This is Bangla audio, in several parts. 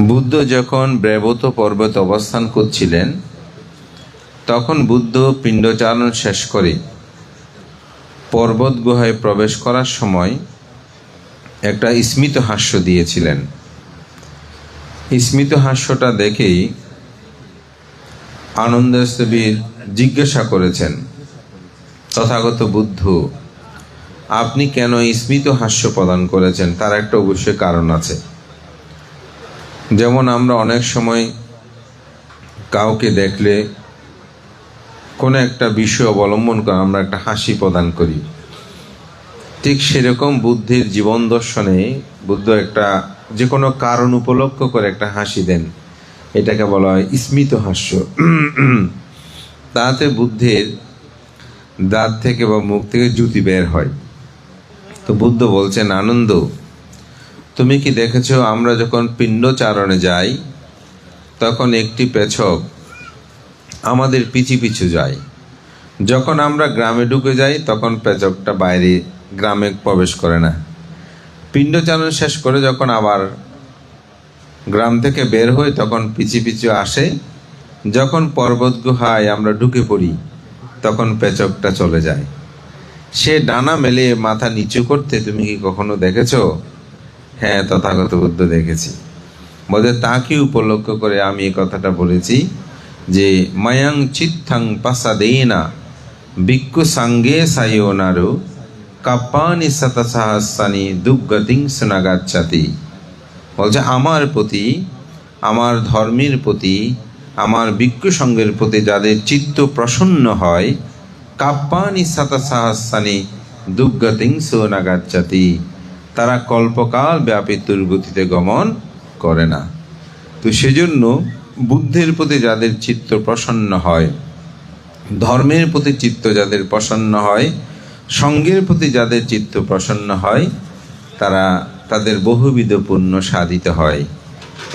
বুদ্ধ যখন ব্রেবত পর্বতে অবস্থান করছিলেন, তখন বুদ্ধ পিণ্ডচারণ শেষ করে পর্বত গুহায় প্রবেশ করার সময় একটা স্মিত হাস্য দিয়েছিলেন। স্মিত হাস্যটা দেখেই আনন্দস্তবীর জিজ্ঞাসা করেছেন, তথাগত বুদ্ধ, আপনি কেন স্মিত হাস্য প্রদান করেছেন? তার একটা অবশ্যই কারণ আছে। যেমন আমরা অনেক সময় কাউকে দেখলে কোনো একটা বিষয় অবলম্বন করে আমরা একটা হাসি প্রদান করি। ঠিক সেরকম বুদ্ধির জীবন দর্শনে বুদ্ধ একটা যে কোনো কারণ উপলক্ষ করে একটা হাসি দেন। এটাকে বলা হয় স্মিত হাস্য। তাতে বুদ্ধের দাঁত থেকে বা মুখ থেকে জুতি বের হয়। তো বুদ্ধ বলছেন, আনন্দ তুমি কি দেখেছ আমরা যখন পিণ্ডচারণে যাই, তখন একটি পেছক আমাদের পিছু পিছু যায়। যখন আমরা গ্রামে ঢুকে যাই, তখন পেচকটা বাইরে গ্রামে প্রবেশ করে না। পিণ্ডচারণ শেষ করে যখন আবার গ্রাম থেকে বের হই, তখন পিছু পিছু আসে। যখন পর্বত গুহায় আমরা ঢুকে পড়ি, তখন পেচকটা চলে যায়। সে ডানা মেলে মাথা নিচু করতে তুমি কি কখনো দেখেছ? হ্যাঁ তথাগত বুদ্ধ দেখেছি। বলতে তাকে উপলক্ষ করে আমি এই কথাটা বলেছি যে, মায়াং চিত্থাং পাসাদেনা বিক্ষু সাঙ্গে সায়োনারু কাপ্পানি সাতা সাহাসানি দুর্গতিং শোনাগাচ্ছাতি বলছে, আমার প্রতি, আমার ধর্মের প্রতি, আমার ভিক্ষু সঙ্গের প্রতি যাদের চিত্ত প্রসন্ন হয়, কাপ্পানি সাতা সাহাসানি দুর্গতিং শোনাগাচ্ছাতি তারা কল্পকাল ব্যাপী দুর্গতিতে গমন করে না। তো সেজন্য বুদ্ধের প্রতি যাদের চিত্ত প্রসন্ন হয়, ধর্মের প্রতি চিত্ত যাদের প্রসন্ন হয়, সঙ্গের প্রতি যাদের চিত্ত প্রসন্ন হয়, তারা তাদের বহুবিধ পুণ্য সাধিত হয়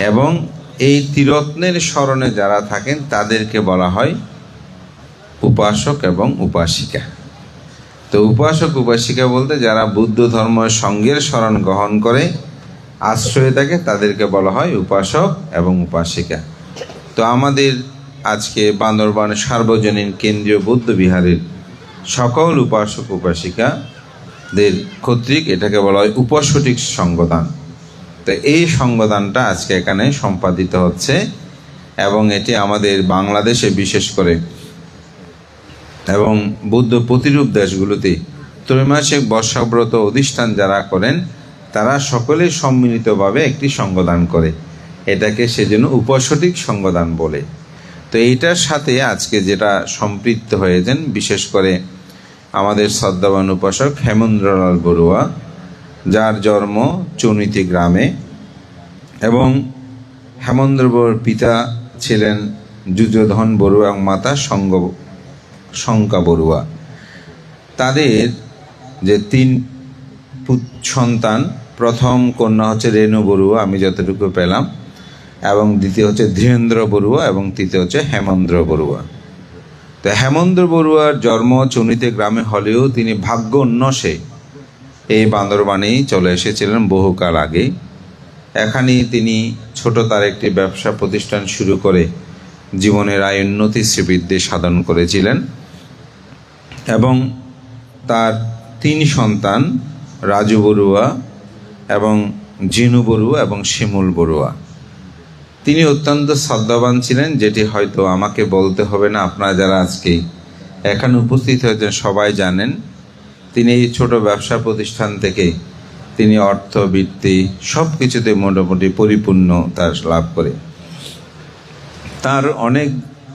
এবং এই ত্রিরত্নের স্মরণে যারা থাকেন, তাদেরকে বলা হয় উপাসক এবং উপাসিকা। তো উপাসক উপাসিকা বলতে যারা বুদ্ধ ধর্ম সঙ্গের স্মরণ গ্রহণ করে, আশ্রয়ে থাকে, তাদেরকে বলা হয় উপাসক এবং উপাসিকা। তো আমাদের আজকে বান্দরবান সার্বজনীন কেন্দ্রীয় বৌদ্ধ বিহারের সকল উপাসক উপাসিকাদের কর্তৃক এটাকে বলা হয় উপসটিক সঙ্গদান তো এই সঙ্গদানটা আজকে এখানে সম্পাদিত হচ্ছে এবং এটি আমাদের বাংলাদেশে বিশেষ করে এবং বৌদ্ধ প্রতিরূপ দেশগুলোতে ত্রৈমাসিক বর্ষাব্রত অধিষ্ঠান যারা করেন, তারা সকলে সম্মিলিতভাবে একটি সঙ্গদান করে। এটাকে সেজন্য উপসঠিক সঙ্গদান বলে। তো এইটার সাথে আজকে যেটা সম্পৃক্ত হয়েছেন, বিশেষ করে আমাদের শ্রদ্ধাবান উপাসক হেমেন্দ্রলাল বড়ুয়া, যার জন্ম চুনিতি গ্রামে, এবং হেমন্দ্র বড়ুর পিতা ছিলেন যুযধন বড়ুয়া এবং মাতা সঙ্গ শঙ্কা বড়ুয়া। তাদের যে তিন সন্তান, প্রথম কন্যা হচ্ছে রেণু বড়ুয়া, আমি যতটুকু পেলাম, এবং দ্বিতীয় হচ্ছে ধীরেন্দ্র বড়ুয়া, এবং তৃতীয় হচ্ছে হেমন্দ্র বড়ুয়া। তো হেমন্দ্র বড়ুয়ার জন্ম চুনিতে গ্রামে হলেও তিনি ভাগ্য উন্নসে এই বান্দরবানেই চলে এসেছিলেন বহুকাল আগে এখানেই তিনি ছোট তার একটি ব্যবসা প্রতিষ্ঠান শুরু করে জীবনের আয় উন্নতি শ্রীবৃদ্ধি সাধন করেছিলেন। এবং তার তিন সন্তান, রাজু বড়ুয়া এবং জিনু বড়ুয়া এবং শিমুল বড়ুয়া। তিনি অত্যন্ত শ্রদ্ধাবান ছিলেন, যেটি হয়তো আমাকে বলতে হবে না, আপনারা যারা আজকে এখানে উপস্থিত হয়েছেন সবাই জানেন। তিনি এই ছোট ব্যবসা প্রতিষ্ঠান থেকে তিনি অর্থ, বৃত্তি সব কিছুতে মোটামুটি পরিপূর্ণ তার লাভ করে। তার অনেক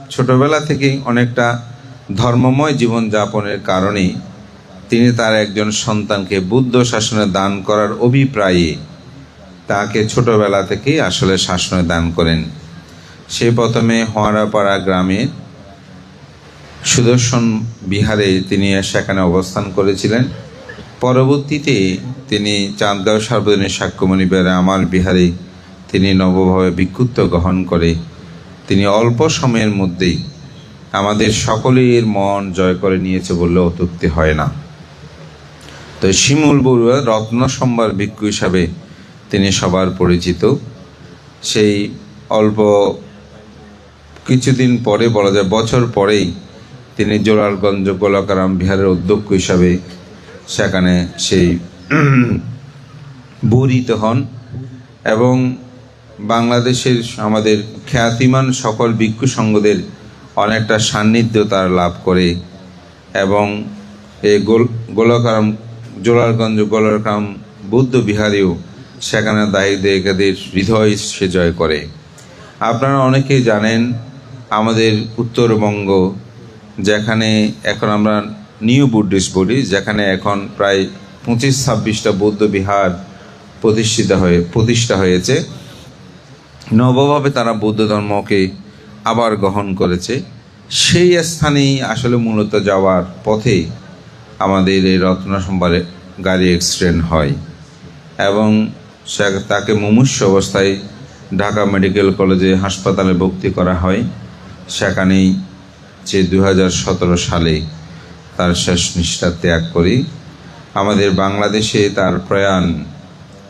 ছোটবেলা থেকেই অনেকটা ধর্মময় জীবনযাপনের কারণে তিনি তার একজন সন্তানকে বুদ্ধ শাসনে দান করার অভিপ্রায়ে তাকে ছোটবেলা থেকেই আসলে শাসনে দান করেন। সে প্রথমে হোয়ারাপাড়া গ্রামে সুদর্শন বিহারে তিনি সেখানে অবস্থান করেছিলেন। পরবর্তীতে তিনি চাঁদগাঁও সার্বজনীন সাক্ষ্যমণি বেড়ে আমার বিহারে তিনি নবভাবে ভিক্ষুত্ব গ্রহণ করে। তিনি অল্প সময়ের মধ্যেই আমাদের সকলের মন জয় করে নিয়েছে বললে অত্যুক্তি হয় না। তো শিমুল বড়ুয়া রত্ন সম্ভার ভিক্ষু হিসাবে তিনি সবার পরিচিত। সেই অল্প কিছুদিন পরে বলা যায় বছর পরেই তিনি জোলারগঞ্জ গোলাকারাম বিহারের অধ্যক্ষ হিসাবে সেখানে সেই বরিত হন এবং বাংলাদেশের আমাদের খ্যাতিমান সকল ভিক্ষু সংঘদের অনেকটা সান্নিধ্য তার লাভ করে এবং এই গোল, গোলাকারাম, জোলারগঞ্জ গোলাকারাম বৌদ্ধ বিহারেও সেখানে দায়ীদের হৃদয় সে জয় করে। আপনারা অনেকেই জানেন আমাদের উত্তরবঙ্গ, যেখানে এখন আমরা নিউ বুদ্ধিস্ট বলি, যেখানে এখন প্রায় পঁচিশ ছাব্বিশটা বৌদ্ধ বিহার প্রতিষ্ঠিত হয়ে, প্রতিষ্ঠা হয়েছে। নবভাবে তারা বৌদ্ধ ধর্মকে আবার গ্রহণ করেছে সেই স্থানেই আসলে মূলত যাওয়ার পথে আমাদের এই রত্ন সোমবারে গাড়ি অ্যাক্সিডেন্ট হয় এবং সে তাকে মুমূর্ষ অবস্থায় ঢাকা মেডিকেল কলেজে হাসপাতালে ভর্তি করা হয়। সেখানেই যে দু হাজার সতেরো সালে তার শেষ নিষ্ঠা ত্যাগ করি। আমাদের বাংলাদেশে তার প্রয়াণ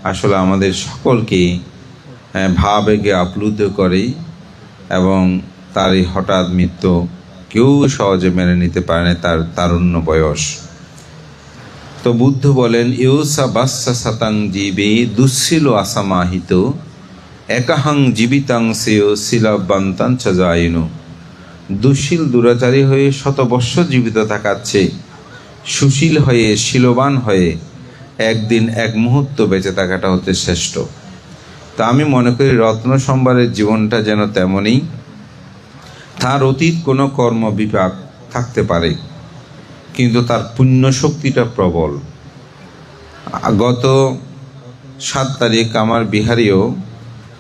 আসলে আমাদের সকলকে আহ, ভাবেগে আপ্লুত করে এবং তার এই হঠাৎ মৃত্যু কেউ সহজে মেনে নিতে পারে না তার তারুণ্য বয়স। তো বুদ্ধ বলেন, ইউসা বাস্সা সাতাং জীবে দুঃশীল আসামাহিত, একাহাং জীবিতাং সেয় শিলাবান্তাং চাজায়নু দুশীল দুরাচারী হয়ে শতবর্ষ জীবিত থাকাচ্ছে, সুশীল হয়ে শিলবান হয়ে একদিন এক মুহূর্ত বেঁচে থাকাটা হচ্ছে শ্রেষ্ঠ। তা আমি মনে করি, রত্ন সম্ভারের জীবনটা যেন তেমনই তার অতীত কোনো কর্ম বিপাক থাকতে পারে, কিন্তু তার পুণ্য শক্তিটা প্রবল। গত সাত তারিখ আমার বিহারীও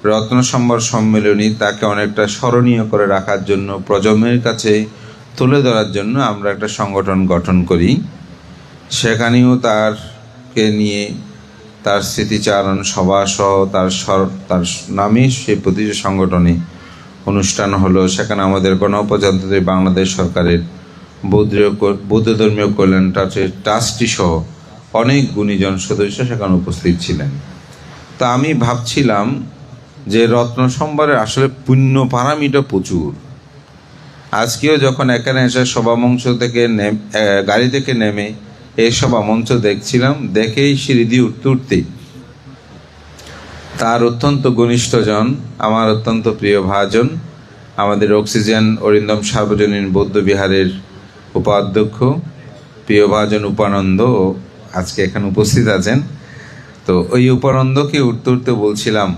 রত্ন সম্ভার সম্মেলনী তাকে অনেকটা স্মরণীয় করে রাখার জন্য প্রজন্মের কাছে তুলে ধরার জন্য আমরা একটা সংগঠন গঠন করি। সেখানেও তারকে নিয়ে তার স্মৃতিচারণ সভা সহ তার তার নামে সেই প্রতিটি সংগঠনে অনুষ্ঠান হলো, সেখানে আমাদের গণপ্রজাতন্ত্রী বাংলাদেশ সরকারের বৌদ্ধ ধর্মীয় কল্যাণ ট্রাস্টের ট্রাস্টি সহ অনেক গুণীজন সদস্য সেখানে উপস্থিত ছিলেন। তা আমি ভাবছিলাম যে রত্ন সম্ভারের আসলে পুণ্য পারামিটা প্রচুর। আজকেও যখন এখানে এসে সভামঞ্চ থেকে গাড়ি থেকে নেমে এই সভামঞ্চ দেখছিলাম, দেখেই সিঁড়ি দিয়ে উঠতে উঠতেই তার অত্যন্ত ঘনিষ্ঠজন আমার অত্যন্ত প্রিয় ভাজন, আমাদের অক্সিজেন অরিন্দম সার্বজনীন বৌদ্ধ বিহারের উপাধ্যক্ষ, প্রিয় ভাজন উপানন্দ আজকে এখানে উপস্থিত আছেন। তো ওই উপানন্দকে উঠতে উঠতে বলছিলাম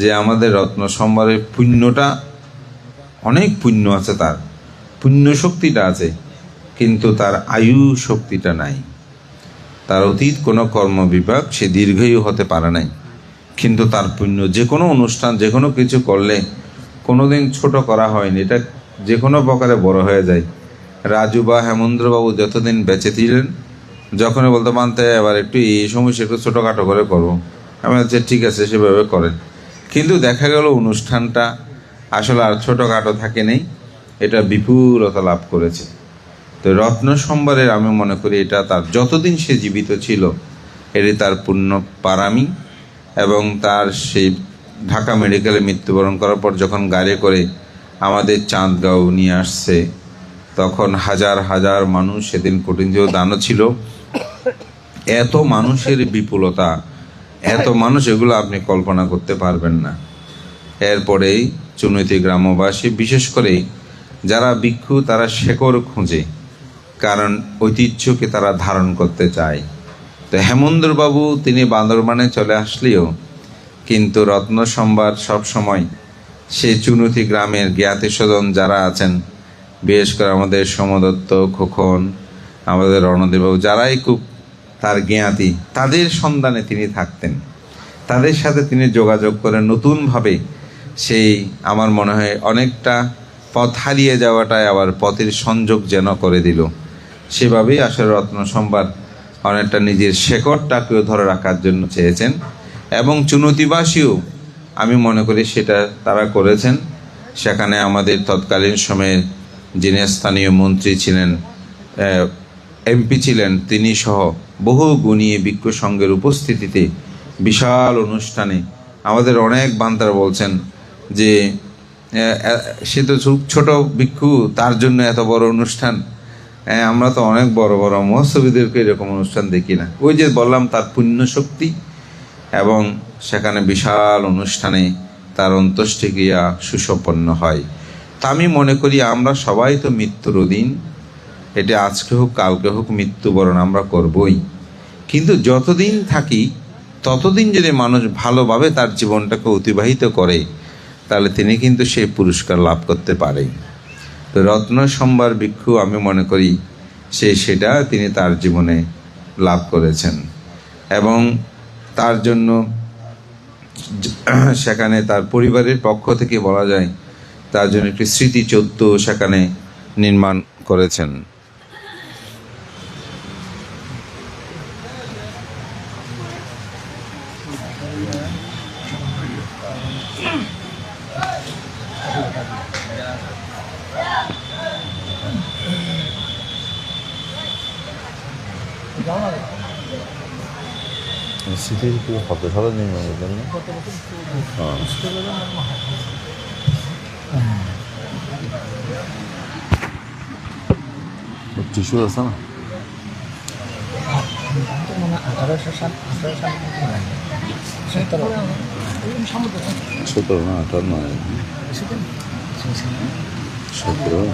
যে আমাদের রত্ন সম্ভারের পুণ্যটা, অনেক পুণ্য আছে তার, পুণ্য শক্তিটা আছে, কিন্তু তার আয়ু শক্তিটা নাই। তার অতীত কোনো কর্ম বিভাগ সে দীর্ঘায়ু হতে পারে নাই। কিন্তু তার পুণ্য। যে কোনো অনুষ্ঠান যে কোনো কিছু করলে কোনোদিন ছোট করা হয়নি। এটা যে কোনো প্রকারে বড় হয়ে যায়। রাজু বা হেমন্দ্রবাবু যতদিন বেঁচে ছিলেন, যখনই বলতে, মানতে, এবার একটু এই সমস্যা একটু ছোটোখাটো করে করব। আমি বলছি, ঠিক আছে, সেভাবে করেন। কিন্তু দেখা গেল অনুষ্ঠানটা আসলে আর ছোটোখাটো থাকে নেই। এটা বিপুলতা লাভ করেছে। তো রত্ন সম্ভারের আমি মনে করি, এটা তার যতদিন সে জীবিত ছিল এটি তার পূর্ণ পারামি। এবং তার সেই ঢাকা মেডিকেলে মৃত্যুবরণ করার পর যখন গাড়ি করে আমাদের চাঁদগাঁও নিয়ে আসছে, তখন হাজার হাজার মানুষ সেদিন কঠিন যে দানও ছিল। এত মানুষের বিপুলতা, এত মানুষ এগুলো আপনি কল্পনা করতে পারবেন না। এরপরেই চুনৈতি গ্রামবাসী, বিশেষ করে যারা ভিক্ষু, তারা শেকড় খুঁজে, কারণ ঐতিহ্যকে তারা ধারণ করতে চায়। তো হেমন্দ্রবাবু তিনি বান্দরবানে চলে আসলেও কিন্তু রত্ন সম্ভার সবসময় সেই চুনতি গ্রামের জ্ঞাতি স্বজন যারা আছেন, বিশেষ করে আমাদের সমদত্ত, খোকন, আমাদের রণদেববাবু, যারাই খুব তার জ্ঞাতি, তাদের সন্ধানে তিনি থাকতেন। তাদের সাথে তিনি যোগাযোগ করে নতুনভাবে সেই আমার মনে হয় অনেকটা পথ হারিয়ে যাওয়াটাই আবার পথের সংযোগ যেন করে দিল। সেভাবেই আসলে রত্ন সম্বাদ অনেকটা নিজের শেকড়টাকেও ধরে রাখার জন্য চেয়েছেন। এবং চুনতিবাসীও, আমি মনে করি সেটা তারা করেছেন। সেখানে আমাদের তৎকালীন সময়ে যিনি স্থানীয় মন্ত্রী ছিলেন এমপি ছিলেন, তিনি সহ বহু গুণী ভিক্ষু সংঘের উপস্থিতিতে বিশাল অনুষ্ঠানে আমাদের অনেক বান্তারা বলছেন যে সে তো ছোট ভিক্ষু, তার জন্য এত বড় অনুষ্ঠান। হ্যাঁ আমরা তো অনেক বড় বড় মহোৎসবীদেরকে এরকম অনুষ্ঠান দেখি না। ওই যে বললাম, তার পুণ্য শক্তি এবং সেখানে বিশাল অনুষ্ঠানে তার অন্ত্যেষ্টিক্রিয়া সুসম্পন্ন হয়। তা আমি মনে করি আমরা সবাই তো মৃত্যুর অধীন। এটা আজকে হোক, কালকে হোক, মৃত্যুবরণ আমরা করবই। কিন্তু যতদিন থাকি, ততদিন যদি মানুষ ভালোভাবে তার জীবনটাকে অতিবাহিত করে, তাহলে তিনি কিন্তু সেই পুরস্কার লাভ করতে পারে তো রত্ন সম্ভার ভিক্ষু আমি মনে করি, সে সেটা তিনি তার জীবনে লাভ করেছেন। এবং তার জন্য সেখানে তার পরিবারের পক্ষ থেকে বলা যায়, তার জন্য একটি স্মৃতি চৌদ্দ সেখানে নির্মাণ করেছেন। স্মৃতির কি কত সালে নির্মাণের জন্য হ্যাঁ টিস্যু আছে না। মানে আঠারোশো সাল আঠারো সাল সতেরো না? আঠারো নয় বৃষ্টি নয়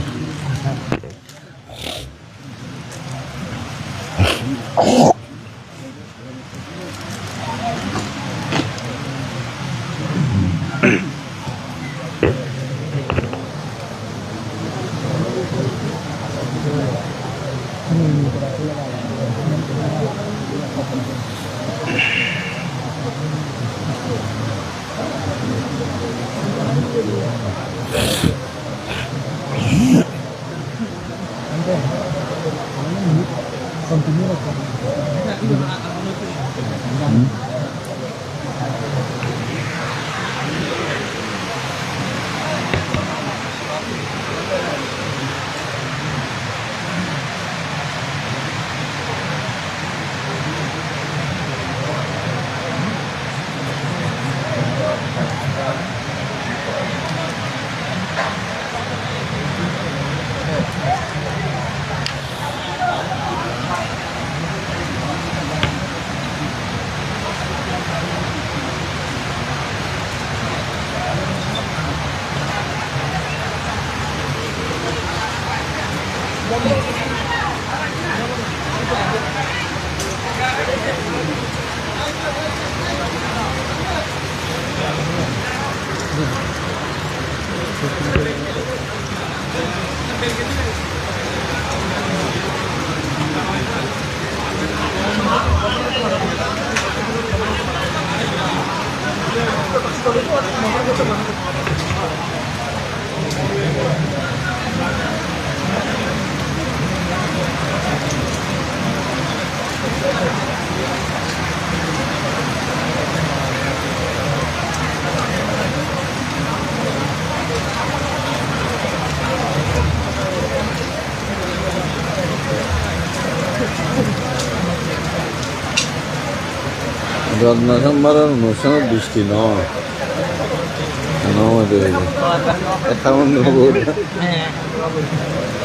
আমাদের এখন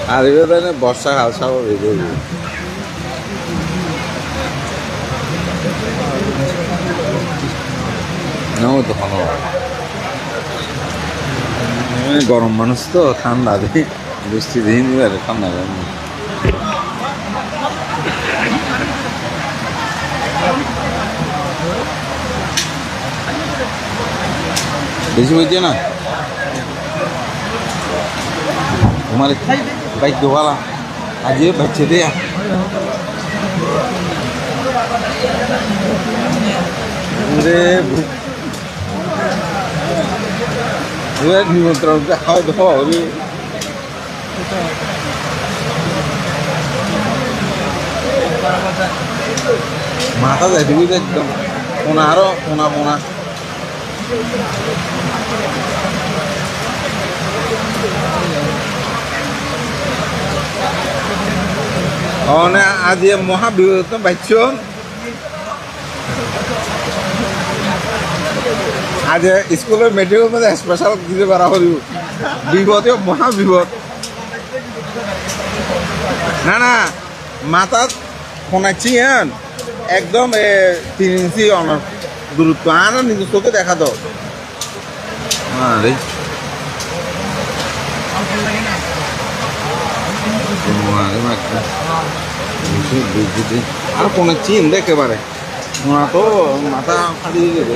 আর এবার বর্ষাকাল স্বাভাবিক হইবে নাও তখন গরম মানুষ তো, ঠান্ডা দিই বৃষ্টি দিন ঠান্ডা বেশি বলছে না हमारे बाइक दोबारा आज ये बच्चे थे यार अरे वो निमंत्रण का हाथ धो अरे মাথা যায় দিবি তো অনে আজি মহাবিহত বাইছ। আজ স্কুলের মেডিকেল মধ্যে স্পেশাল কিছু করা হল? বিপদ মহা বিপদ না না মাথার ফোনাচ্ছি হ্যাঁ একদম তিন ইঞ্চি অনার দূরত্ব। আর নিজের চোখে দেখা তো আরে আরে আর কোনো চিন একেবারে। ওনা তো মাথা ফাটিয়ে দেবে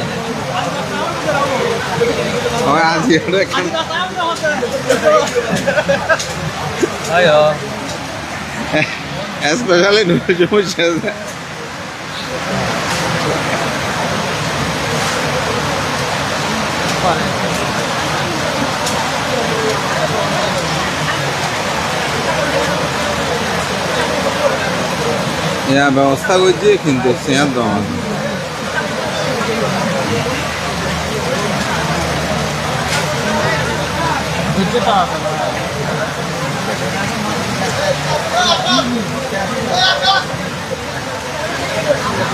হয় আজি স্পেশালি নুডলস সমস্যা ইয়া ব্যবস্থা করছি কিন্তু Hey!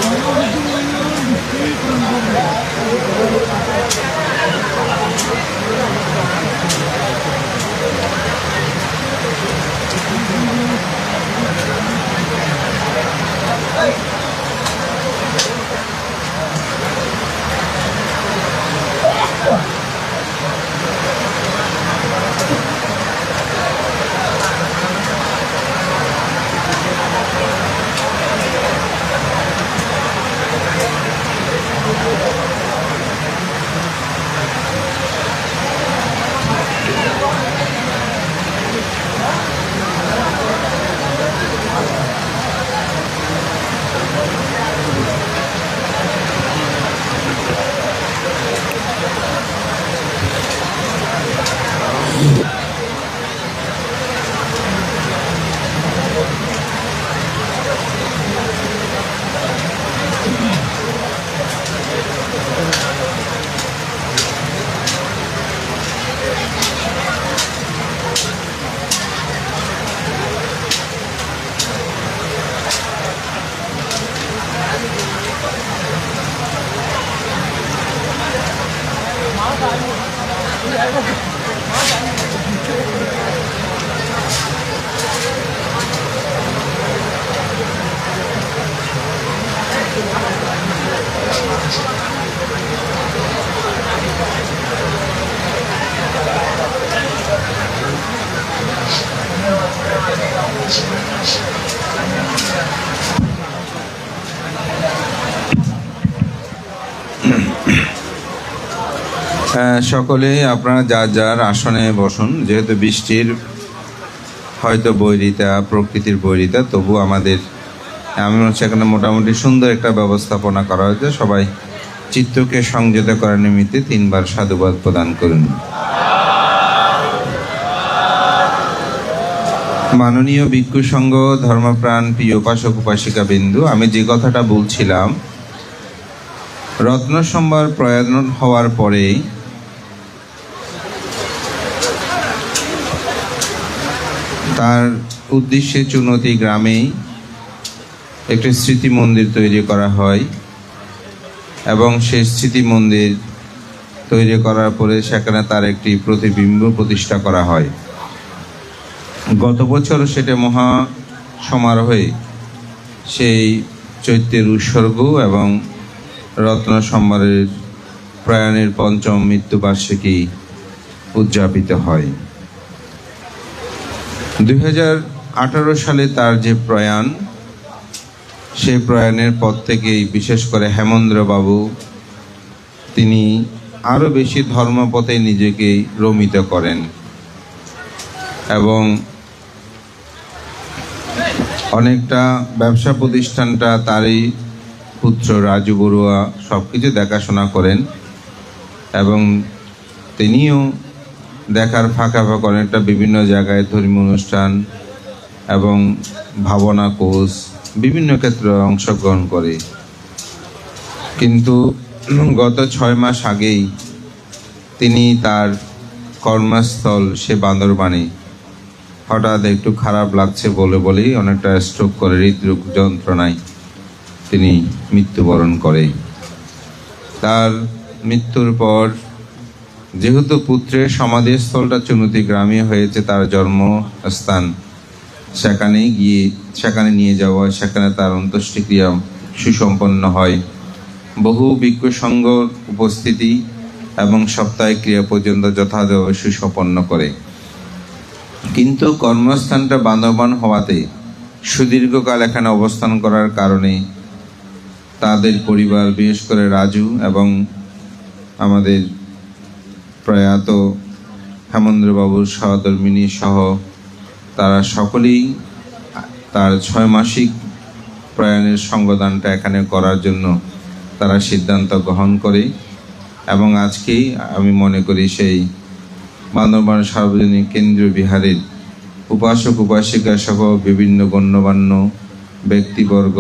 সকলে আপনারা যার যার আসনে বসুন। যেহেতু বৃষ্টির হয়তো বৈরিতা, প্রকৃতির বৈরিতা, তবু আমাদের, আমি মনে হচ্ছে এখানে মোটামুটি সুন্দর একটা ব্যবস্থাপনা করা হয়েছে। সবাই চিত্তকে সংযত করার নিমিত্তে তিনবার সাধুবাদ প্রদান করুন। মাননীয় ভিক্ষু সংঘ, ধর্মপ্রাণ, প্রিয় উপাসক, উপাসিকা বিন্দু, আমি যে কথাটা বলছিলাম রত্ন সম্ভার প্রয়াণ হওয়ার পরে তার উদ্দেশ্যে চুনতি গ্রামেই একটি স্মৃতি মন্দির তৈরি করা হয় এবং সেই স্মৃতি মন্দির তৈরি করার পরে সেখানে তার একটি প্রতিবিম্ব প্রতিষ্ঠা করা হয়। গত বছর সেটা মহা সমারোহে সেই চৈত্যের উৎসর্গ এবং রত্ন সম্ভারের প্রয়াণের পঞ্চম মৃত্যুবার্ষিকী উদযাপিত হয়। দু হাজার আঠারো সালে তার যে প্রয়াণ, সেই প্রয়াণের পর থেকেই বিশেষ করে হেমন্দ্র বাবু তিনি আরও বেশি ধর্মপথে নিজেকে রমিত করেন এবং অনেকটা ব্যবসা প্রতিষ্ঠানটা তারই পুত্র রাজু বড়ুয়া সব কিছু দেখাশোনা করেন এবং তিনিও দেখার ফাঁকা ফাঁকা অনেকটা বিভিন্ন জায়গায় ধর্মীয় অনুষ্ঠান এবং ভাবনা কোষ বিভিন্ন ক্ষেত্রে অংশগ্রহণ করে। কিন্তু গত ছয় মাস আগেই তিনি তার কর্মস্থল সে বান্দরবানে হঠাৎ একটু খারাপ লাগছে বলে বলেই অনেকটা স্ট্রোক করে হৃদরোগ যন্ত্রণায় তিনি মৃত্যুবরণ করে তার মৃত্যুর পর যেহেতু পুত্রের সমাধিস্থলটা চুনতি গ্রামে হয়েছে, তার জন্মস্থান সেখানে গিয়ে, সেখানে নিয়ে যাওয়া হয় সেখানে তার অন্ত্যেষ্টিক্রিয়া সুসম্পন্ন হয়। বহু বিজ্ঞ উপস্থিতি এবং সপ্তাহে ক্রিয়া পর্যন্ত যথাযথ সুসম্পন্ন করে। কিন্তু কর্মস্থানটা বান্ধবান হওয়াতে সুদীর্ঘকাল এখানে অবস্থান করার কারণে তাদের পরিবার, বিশেষ করে রাজু এবং আমাদের প্রয়াত হেমন্দ্রবাবুর সহধর্মিনী সহ তারা সকলেই তার ছয় মাসিক প্রয়াণের সঙ্গদানটা এখানে করার জন্য তারা সিদ্ধান্ত গ্রহণ করে এবং আজকেই আমি মনে করি সেই বান্দরবান সার্বজনীন কেন্দ্রীয় বিহারের উপাসক, উপাসিকা সহ বিভিন্ন গণ্যমান্য ব্যক্তিবর্গ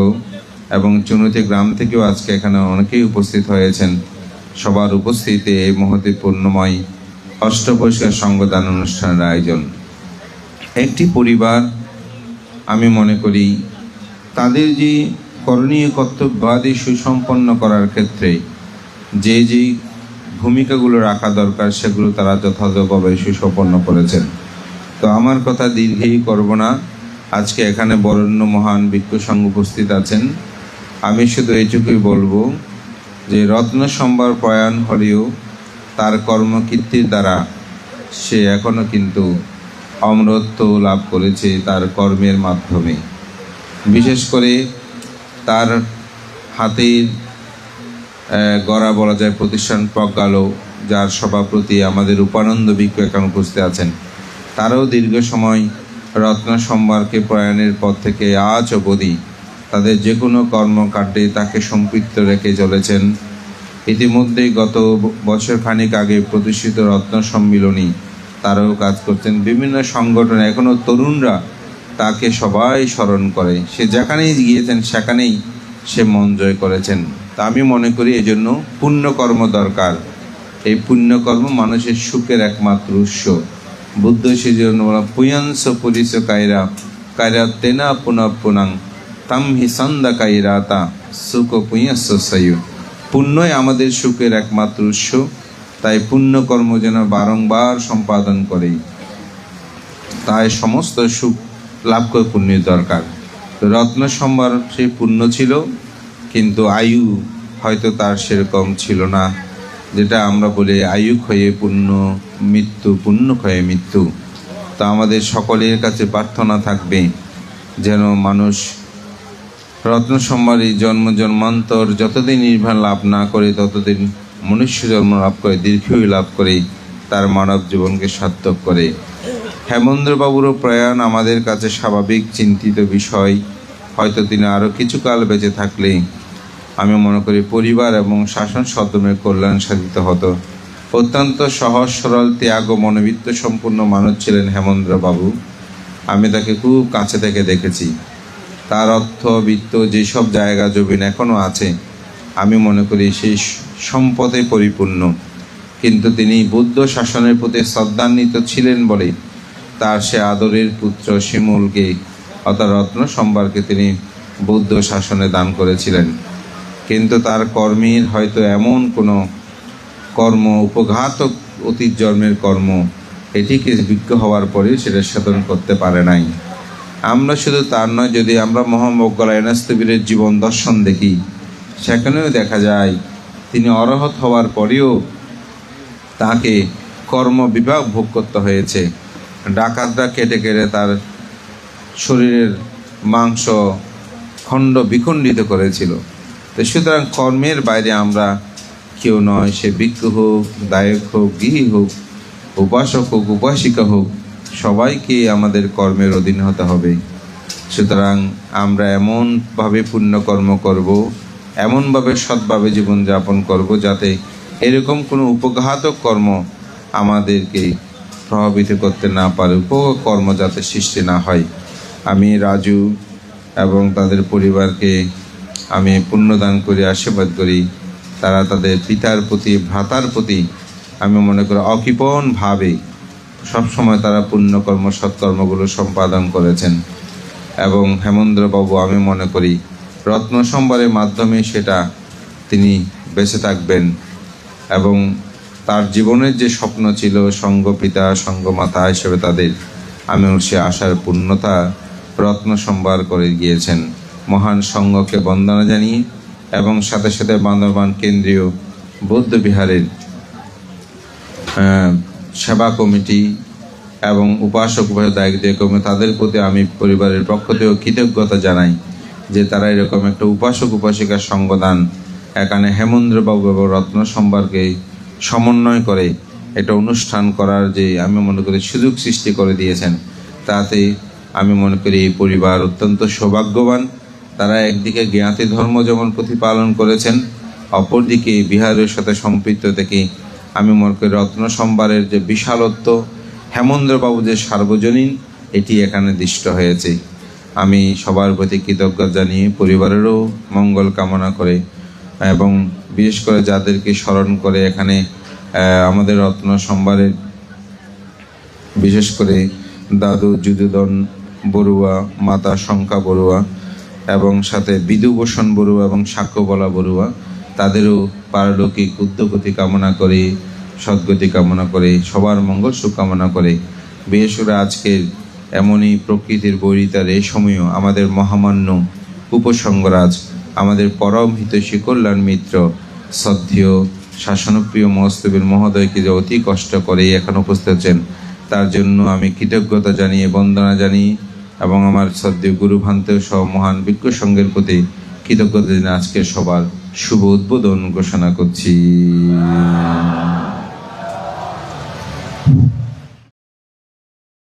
এবং চুনতি গ্রাম থেকেও আজকে এখানে অনেকেই উপস্থিত হয়েছেন। সবার উপস্থিতিতে এই মহতি পূর্ণময় অষ্টপরিষ্কার সঙ্গদান অনুষ্ঠানের আয়োজন। একটি পরিবার, আমি মনে করি, তাদের যে করণীয় কর্তব্যাদি সুসম্পন্ন করার ক্ষেত্রে যে যে ভূমিকাগুলো রাখা দরকার, সেগুলো তারা যথাযথভাবে সুসম্পন্ন করেছেন। তো আমার কথা দীর্ঘেই করব না। আজকে এখানে বরেণ্য মহান বিজ্ঞ সংঘ উপস্থিত আছেন। আমি শুধু এইটুকুই বলব যে রত্ন সম্ভার প্রয়াণ হলেও তার কর্মকীর্তির দ্বারা সে এখনও কিন্তু অমরত্ব লাভ করেছে তার কর্মের মাধ্যমে। বিশেষ করে তার হাতের গড়া বলা যায় প্রতিষ্ঠান প্রজ্ঞালো যার সভাপতি আমাদের উপানন্দ বিজ্ঞ এখন উপস্থিত আছেন। তারাও দীর্ঘ সময় রত্ন সম্ভারকে প্রয়াণের পর থেকে আজ অবধি তাদের যে কোনো কর্মকাণ্ডে তাকে সম্পৃক্ত রেখে চলেছেন। ইতিমধ্যেই গত বছর খানিক আগে প্রতিষ্ঠিত রত্ন সম্মিলনী তারাও কাজ করছেন। বিভিন্ন সংগঠন এখনও তরুণরা তাকে সবাই স্মরণ করে। সে যেখানেই গিয়েছেন, সেখানেই সে মন জয় করেছেন। তা আমি মনে করি এজন্য পুণ্যকর্ম দরকার। এই পুণ্যকর্ম মানুষের সুখের একমাত্র উৎস। বুদ্ধ সেজন্য বলা পুয়াংস কায়রা কায়রা তেনা পুনঃ পুনাং। তাম হি সন্দা কাইরাতা সুখ পুঁয়স্য পুণ্যই আমাদের সুখের একমাত্র উৎস, তাই পুণ্যকর্ম যেন বারংবার সম্পাদন করে। তাই সমস্ত সুখ লাভ করে পুণ্যের দরকার। রত্ন সম্ভার সে পুণ্য ছিল, কিন্তু আয়ু হয়তো তার সেরকম ছিল না, যেটা আমরা বলি আয়ু ক্ষয়ে পুণ্য, মৃত্যু পুণ্য ক্ষয়ে মৃত্যু। তা আমাদের সকলের কাছে প্রার্থনা থাকবে, যেন মানুষ রত্ন সম্ভারী জন্ম জন্মান্তর, যতদিন নির্বাণ লাভ না করে, ততদিন মনুষ্য জন্ম লাভ করে, দীর্ঘই লাভ করে, তার মানব জীবনকে সার্থক করে। হেমন্দ্রবাবুরও প্রয়াণ আমাদের কাছে স্বাভাবিক, চিন্তিত বিষয়। হয়তো তিনি আরও কিছুকাল বেঁচে থাকলে, আমি মনে করি পরিবার এবং শাসন সদমের কল্যাণ সাধিত হতো। অত্যন্ত সহজ, সরল, ত্যাগ ও মনোবিত্ত সম্পূর্ণ মানুষ ছিলেন হেমন্দ্রবাবু আমি তাকে খুব কাছে থেকে দেখেছি। তার অর্থ, বিত্ত, যেসব জায়গা জমিন এখনও আছে, আমি মনে করি সেই সম্পদে পরিপূর্ণ। কিন্তু তিনি বুদ্ধ শাসনের প্রতি শ্রদ্ধান্বিত ছিলেন বলে তার সে আদরের পুত্র শিমুলকে, অর্থাৎ রত্ন সম্ভারকে তিনি বৌদ্ধ শাসনে দান করেছিলেন। কিন্তু তার কর্মের হয়তো এমন কোনো কর্ম উপঘাতক অতীত জন্মের কর্ম এটিকে বিজ্ঞ হওয়ার পরে সেটা সাধন করতে পারে নাই। আমরা শুধু তার নয়, যদি আমরা মোহাম্মদ এনাস্তবীরের জীবন দর্শন দেখি, সেখানেও দেখা যায় তিনি অরহত হওয়ার পরেও তাকে কর্ম বিভাগ ভোগ করতে হয়েছে। ডাকাতরা কেটে কেটে তার শরীরের মাংস খণ্ড বিখণ্ডিত করেছিল। তো সুতরাং কর্মের বাইরে আমরা কেউ নয়, সে ভিক্ষু হোক দায়ক হোক, গৃহী হোক, উপাসক হোক, উপাসিকা হোক সবাইকে আমাদের কর্মের অধীন হতে হবে। সুতরাং আমরা এমনভাবে পুণ্যকর্ম করব, এমনভাবে সৎভাবে জীবনযাপন করব যাতে এরকম কোনো উপঘাতক কর্ম আমাদেরকে প্রভাবিত করতে না পারে উপকর্ম যাতে সৃষ্টি না হয়। আমি রাজু এবং তাদের পরিবারকে আমি পুণ্যদান করি, আশীর্বাদ করি। তারা তাদের পিতার প্রতি, ভ্রাতার প্রতি আমি মনে করি অকৃপণ ভাবে সবসময় তারা পুণ্যকর্ম সৎকর্মগুলো সম্পাদন করেছেন। এবং হেমন্দ্রবাবু আমি মনে করি রত্ন সম্ভারের মাধ্যমে সেটা তিনি বেঁচে থাকবেন এবং তার জীবনের যে স্বপ্ন ছিল সঙ্গ পিতা সঙ্গ মাতা হিসেবে তাদের আমি সে আশার পূর্ণতা রত্ন সম্ভার করে গিয়েছেন। মহান সঙ্গকে বন্দনা জানিয়ে এবং সাথে সাথে বান্দরবান কেন্দ্রীয় বৌদ্ধ বিহারের আহ, সেবা কমিটি এবং উপাসক দায়িত্ব কমিটি তাদের প্রতি আমি পরিবারের পক্ষ থেকেও কৃতজ্ঞতা জানাই যে তারা এরকম একটা উপাসক উপাসিকার সঙ্গদান এখানে হেমন্দ্রবাবু এবং রত্ন সম্পর্কে সমন্বয় করে একটা অনুষ্ঠান করার যে আমি মনে করি সুযোগ সৃষ্টি করে দিয়েছেন। তাতে আমি মনে করি এই পরিবার অত্যন্ত সৌভাগ্যবান। তারা একদিকে জ্ঞাতি ধর্ম যেমন প্রতিপালন করেছেন, অপরদিকে বিহারের সাথে সম্পৃক্ত থেকে আমি মনে করি রত্ন সম্ভারের যে বিশালত্ব হেমন্দ্রবাবু যে সার্বজনীন, এটি এখানে দৃষ্ট হয়েছে। আমি সবার প্রতি কৃতজ্ঞতা জানিয়ে পরিবারেরও মঙ্গল কামনা করে এবং বিশেষ করে যাদেরকে স্মরণ করে এখানে আমাদের রত্ন সম্ভারের বিশেষ করে দাদু, যুদুদন বড়ুয়া, মাতা শঙ্কা বড়ুয়া এবং সাথে বিদুভূষণ বড়ুয়া এবং সাক্ষ্যবলা বড়ুয়া তাদেরও পারলৌকিক উদ্যোগতি কামনা করে, সদ্গতি কামনা করে, সবার মঙ্গল সুকামনা করে। বিশেষ করে আজকের এমনই প্রকৃতির বৈরিতার এ সময়ও আমাদের মহামান্য উপসঙ্গরাজ আমাদের পরম হিতৈষী কল্যাণ মিত্র শ্রদ্ধেয় শাসনপ্রিয় মহস্তবীর মহোদয়কে যে অতি কষ্ট করে এখন উপস্থিত আছেন, তার জন্য আমি কৃতজ্ঞতা জানিয়ে বন্দনা জানিয়ে এবং আমার শ্রদ্ধেয় গুরু ভান্তেও সহ মহান বিজ্ঞ সঙ্গের প্রতি কৃতজ্ঞতা জানিয়ে আজকের সবার শুভ উদ্বোধন ঘোষণা করছি।